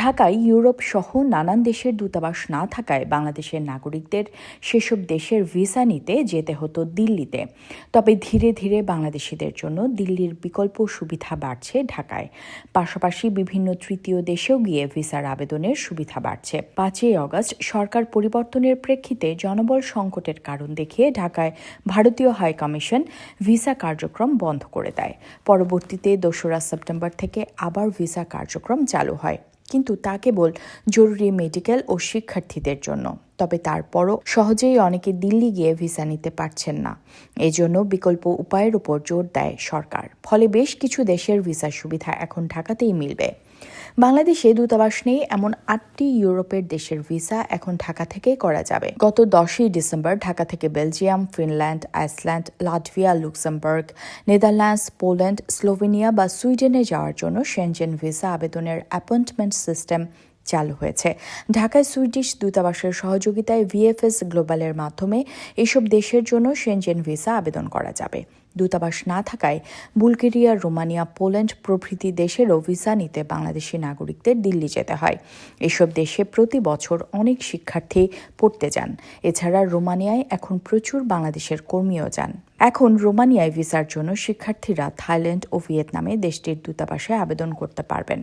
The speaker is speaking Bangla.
ঢাকায় ইউরোপ সহ নানান দেশের দূতাবাস না থাকায় বাংলাদেশের নাগরিকদের সেসব দেশের ভিসা নিতে যেতে হতো দিল্লিতে। তবে ধীরে ধীরে বাংলাদেশিদের জন্য দিল্লির বিকল্প সুবিধা বাড়ছে ঢাকায়। পাশাপাশি বিভিন্ন তৃতীয় দেশেও গিয়ে ভিসার আবেদনের সুবিধা বাড়ছে। পাঁচই অগস্ট সরকার পরিবর্তনের প্রেক্ষিতে জনবল সংকটের কারণ দেখিয়ে ঢাকায় ভারতীয় হাই কমিশন ভিসা কার্যক্রম বন্ধ করে দেয়। পরবর্তীতে দোসরা সেপ্টেম্বর থেকে আবার ভিসা কার্যক্রম চালু হয়। কিন্তু তা কেবল জরুরি মেডিকেল ও শিক্ষার্থীদের জন্য। তবে তারপরও সহজেই অনেকে দিল্লি গিয়ে ভিসা নিতে পারছেন না। এজন্য বিকল্প উপায়ের উপর জোর দেয় সরকার। ফলে বেশ কিছু দেশের ভিসার সুবিধা এখন ঢাকাতেই মিলবে। বাংলাদেশে দূতাবাস নেই এমন আটটি ইউরোপের দেশের ভিসা এখন ঢাকা থেকেই করা যাবে। গত দশই ডিসেম্বর ঢাকা থেকে Belgium, Finland, Iceland, Latvia, Luxembourg, Netherlands, Poland, Slovenia বা সুইডেনে যাওয়ার জন্য সেনজেন ভিসা আবেদনের অ্যাপয়েন্টমেন্ট সিস্টেম চালু হয়েছে। ঢাকায় সুইডিশ দূতাবাসের সহযোগিতায় ভিএফএস গ্লোবালের মাধ্যমে এসব দেশের জন্য সেনজেন ভিসা আবেদন করা যাবে। দূতাবাস না থাকায় বুলগেরিয়া, রোমানিয়া, পোল্যান্ড প্রভৃতি দেশেরও ভিসা নিতে বাংলাদেশি নাগরিকদের দিল্লি যেতে হয়। এসব দেশে প্রতি বছর অনেক শিক্ষার্থী পড়তে যান। এছাড়া রোমানিয়ায় এখন প্রচুর বাংলাদেশের কর্মীও যান। এখন রোমানিয়ায় ভিসার জন্য শিক্ষার্থীরা থাইল্যান্ড ও ভিয়েতনামে দেশটির দূতাবাসে আবেদন করতে পারবেন।